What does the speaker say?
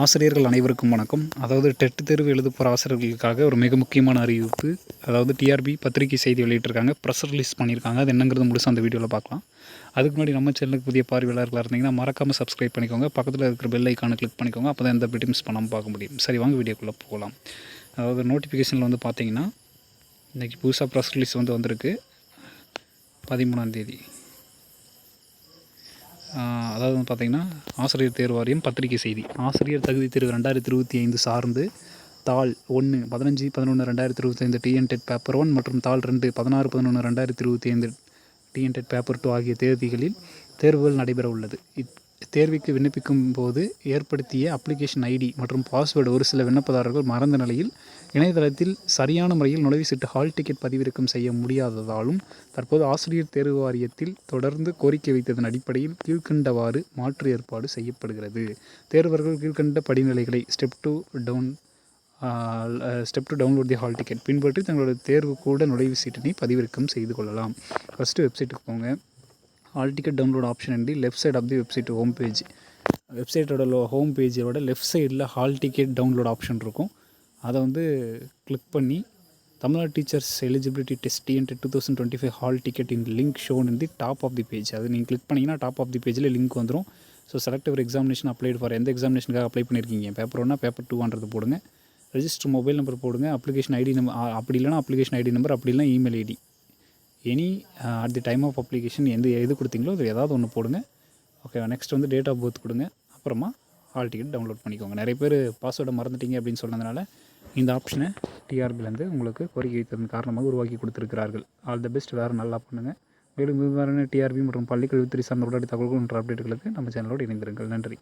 ஆசிரியர்கள் அனைவருக்கும் வணக்கம். அதாவது டெட் தேர்வு எழுத போகிற ஆசிரியர்களுக்காக ஒரு மிக முக்கியமான அறிவிப்பு. அதாவது டிஆர்பி பத்திரிகை செய்தி வெளியிட்டிருக்காங்க. ப்ரெஸ் ரிலீஸ் பண்ணியிருக்காங்க. அது என்னங்கிறது முழுசாக அந்த வீடியோவில் பார்க்கலாம். அதுக்கு முன்னாடி நம்ம சேனலுக்கு புதிய பார்வையாளர்களாக இருந்தீங்கன்னா மறக்காமல் சப்ஸ்கிரைப் பண்ணிக்கோங்க. பக்கத்தில் இருக்கிற பெல் ஐக்கானை கிளிக் பண்ணிக்கோங்க. அப்போ தான் எந்த வீடியோ பண்ணாமல் பார்க்க முடியும். சரி வாங்க வீடியோக்குள்ளே போகலாம். அதாவது நோட்டிஃபிகேஷனில் வந்து பார்த்தீங்கன்னா இன்றைக்கி புதுசாக ப்ரெஸ் ரிலீஸ் வந்து வந்திருக்கு. பதிமூணாந்தேதி அதாவது வந்து பார்த்திங்கன்னா ஆசிரியர் தேர்வு வாரியம் பத்திரிகை செய்தி. ஆசிரியர் தகுதி தேர்வு ரெண்டாயிரத்தி இருபத்தி ஐந்து சார்ந்து தாள் ஒன்று பதினஞ்சு பதினொன்று ரெண்டாயிரத்தி இருபத்தி ஐந்து டிஎன்டெட் பேப்பர் ஒன் மற்றும் தாள் ரெண்டு பதினாறு பதினொன்று ரெண்டாயிரத்தி இருபத்தி ஐந்து டிஎன்டெட் பேப்பர் டூ ஆகிய தேதிகளில் தேர்வுகள் நடைபெற உள்ளது. தேர்விற்கு விண்ணப்பிக்கும் போது ஏற்படுத்திய அப்ளிகேஷன் ஐடி மற்றும் பாஸ்வேர்டு ஒரு சில விண்ணப்பதாரர்கள் மறந்த நிலையில் இணையதளத்தில் சரியான முறையில் நுழைவு சீட்டு ஹால் டிக்கெட் பதிவிறக்கம் செய்ய முடியாததாலும் தற்போது ஆசிரியர் தேர்வு வாரியத்தில் தொடர்ந்து கோரிக்கை வைத்ததன் அடிப்படையில் கீழ்க்கண்டவாறு மாற்று ஏற்பாடு செய்யப்படுகிறது. தேர்வர்கள் கீழ்க்கண்ட படிநிலைகளை step to down step to download the hall ticket பின்பற்றி தங்களோட தேர்வு கூட நுழைவு சீட்டினை பதிவிறக்கம் செய்து கொள்ளலாம். ஃபஸ்ட்டு வெப்சைட்டுக்கு போங்க. Hall ticket download option under left side of the website home page வெப்சைட்டோட ஹோம் பேஜோட லெஃப்ட் சைடில் ஹால் டிக்கெட் டவுன்லோட் ஆப்ஷன் இருக்கும். அதை வந்து கிளிக் பண்ணி Tamil Nadu teachers eligibility test TNT two thousand twenty five hall ticket in link shown in the top of the page அது நீங்கள் click பண்ணிங்கன்னா டாப் ஆஃப் தி பேஜில் லிங்க் வந்துடும் ஸோ செலக்டிவ் ஒரு எக்ஸாமினேஷன் அப்ளைட் ஃபார் எந்த எக்ஸாமினேஷனுக்காக apply பண்ணியிருக்கீங்க paper ஒன்னா பேப்பர் டூன்றது போடுங்க. ரெஜிஸ்டர் மொபைல் நம்பர் போடுங்க. அப்ளிகேஷன் ஐடி நம்பர் அப்படி இல்லைனா அப்ளிகேஷன் ஐடி நம்பர் அப்படி இல்லைனா email ID any at the time of application எந்த எது கொடுத்தீங்களோ அது ஏதாவது ஒன்று போடுங்க. ஓகேவா நெக்ஸ்ட் வந்து டேட் ஆஃப் பர்த் கொடுங்க. அப்புறமா ஹால் டிக்கெட் டவுன்லோட் பண்ணிக்கோங்க. நிறைய பேர் பாஸ்வேர்டை மறந்துட்டீங்க அப்படின்னு சொன்னதுனால இந்த ஆப்ஷனை டிஆர்பிலேருந்து உங்களுக்கு கோரிக்கை வைத்ததன் காரணமாக உருவாக்கி கொடுத்துருக்கிறார்கள். ஆல் த பெஸ்ட் வேறு நல்லா பண்ணுங்கள் மேலும் விவரமான டிஆர்பி மற்றும் பள்ளிக்கல்வித்துறை சார்ந்த உடனடி தகவல்கள் என்ற அப்டேட்டுகளுக்கு நம்ம சேனலோடு இணைந்திருங்கள். நன்றி.